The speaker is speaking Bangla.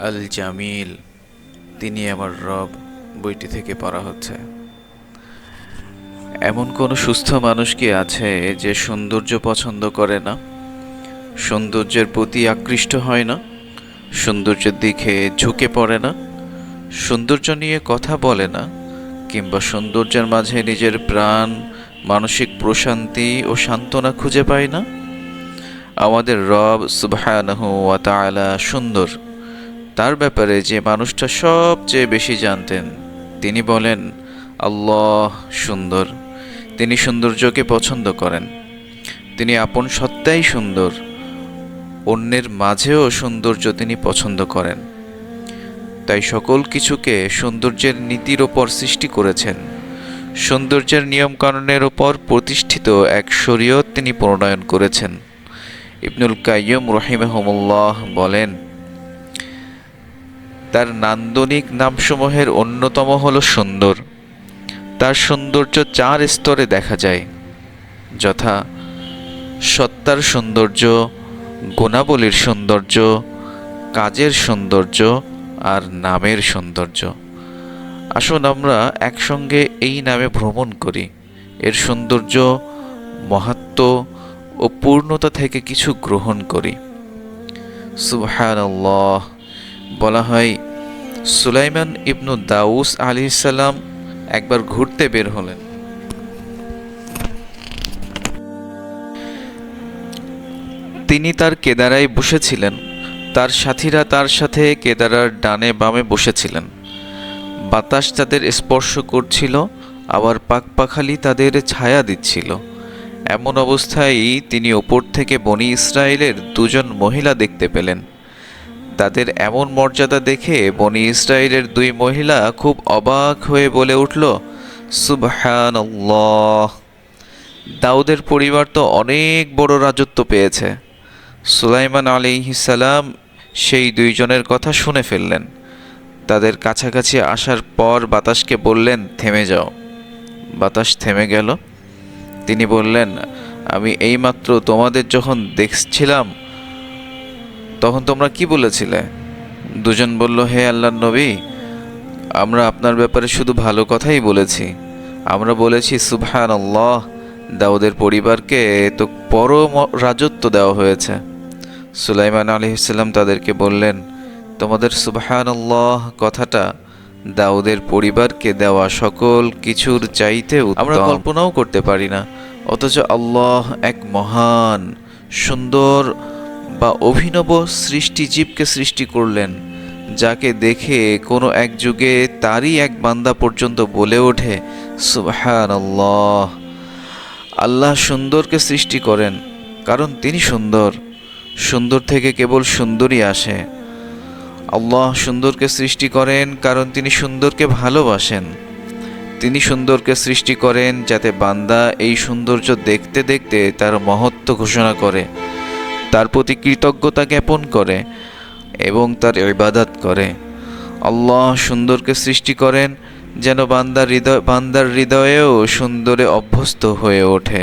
আল জামিল তিনি আমার রব, বইটি থেকে পড়া হচ্ছে। এমন কোনো সুস্থ মানুষ কি আছে যে সৌন্দর্য পছন্দ করে না? সৌন্দর্যের প্রতি আকৃষ্ট হয় না? সৌন্দর্যের দিকে ঝুঁকে পড়ে না? সৌন্দর্য নিয়ে কথা বলে না? কিংবা সৌন্দর্যের মাঝে নিজের প্রাণ, মানসিক প্রশান্তি ও সান্ত্বনা খুঁজে পায় না? আমাদের রব তাআলা সুন্দর। তার ব্যাপারে যে মানুষটা সবচেয়ে বেশি জানতেন, তিনি বলেন, আল্লাহ সুন্দর। তিনি সৌন্দর্যকে পছন্দ করেন। তিনি আপন সত্তাই সুন্দর। অন্যের মাঝেও সৌন্দর্য তিনি পছন্দ করেন। তাই সকল কিছুকে সৌন্দর্যের নীতির ওপর সৃষ্টি করেছেন। সৌন্দর্যের নিয়মকানুনের ওপর প্রতিষ্ঠিত এক শরীয়ত তিনি প্রণয়ন করেছেন। ইবনুল কাইয়ুম রহিমাহমুল্লাহ বলেন তার নান্দনিক নামসমূহের অন্যতম হল সুন্দর। তার সৌন্দর্য চার স্তরে দেখা যায়। যথা সত্তার সৌন্দর্য, গুণাবলীর সৌন্দর্য, কাজের সৌন্দর্য আর নামের সৌন্দর্য। আসুন আমরা একসঙ্গে এই নামে ভ্রমণ করি। এর সৌন্দর্য, মহাত্ম ও পূর্ণতা থেকে কিছু গ্রহণ করি। সুবহানাল্লাহ, বলা হয় সুলাইমান ইবনু দাউস আলি সাল্লাম একবার ঘুরতে বের হলেন। তিনি তার কেদারায় বসেছিলেন। তার সাথীরা তার সাথে কেদারার ডানে বামে বসেছিলেন। বাতাস তাদের স্পর্শ করছিল, আবার পাকপাখালি তাদের ছায়া দিচ্ছিল। এমন অবস্থায় তিনি ওপর থেকে বনি ইসরায়েলের দুজন মহিলা দেখতে পেলেন। তাদের এমন মর্যাদা দেখে বনি ইসরায়েলের দুই মহিলা খুব অবাক হয়ে বলে উঠল সুবহান দাউদের পরিবার তো অনেক বড় রাজত্ব পেয়েছে। সুলাইমান আলিহিসাল্লাম সেই দুইজনের কথা শুনে ফেললেন। তাদের কাছাকাছি আসার পর বাতাসকে বললেন, থেমে যাও। বাতাস থেমে গেল। তিনি বললেন, আমি এইমাত্র তোমাদের যখন দেখছিলাম তখন তোমরা কি বলেছিলে? দুজন বলল, হে আল্লাহ নবী, আমরা আপনার ব্যাপারে শুধু ভালো কথাই বলেছি। আমরা বলেছি সুবহান আল্লাহ দাউদের পরিবারকে তো পরম রাজত্ব দেওয়া হয়েছে। সুলাইমান আলহিসাল্লাম তাদেরকে বললেন, তোমাদের সুবহান আল্লাহ কথাটা দাউদের পরিবারকে দেওয়া সকল কিছুর চাইতেও আমরা কল্পনাও করতে পারি না। অথচ আল্লাহ এক মহান, সুন্দর বা অভিনব সৃষ্টি জীবকে সৃষ্টি করলেন, যাকে দেখে কোনো এক যুগে তারই এক বান্দা পর্যন্ত বলে ওঠে আল্লাহ আল্লাহ সুন্দরকে সৃষ্টি করেন, কারণ তিনি সুন্দর। সুন্দর থেকে কেবল সুন্দরই আসে। আল্লাহ সুন্দরকে সৃষ্টি করেন কারণ তিনি সুন্দরকে ভালোবাসেন। তিনি সুন্দরকে সৃষ্টি করেন যাতে বান্দা এই সৌন্দর্য দেখতে দেখতে তার মহত্ব ঘোষণা করে। তার প্রতি কৃতজ্ঞতা জ্ঞাপন করে এবং তার ইবাদত করে। আল্লাহ সুন্দরকে সৃষ্টি করেন যেন বান্দার হৃদয় বান্দার হৃদয়েও সুন্দরে অভ্যস্ত হয়ে ওঠে।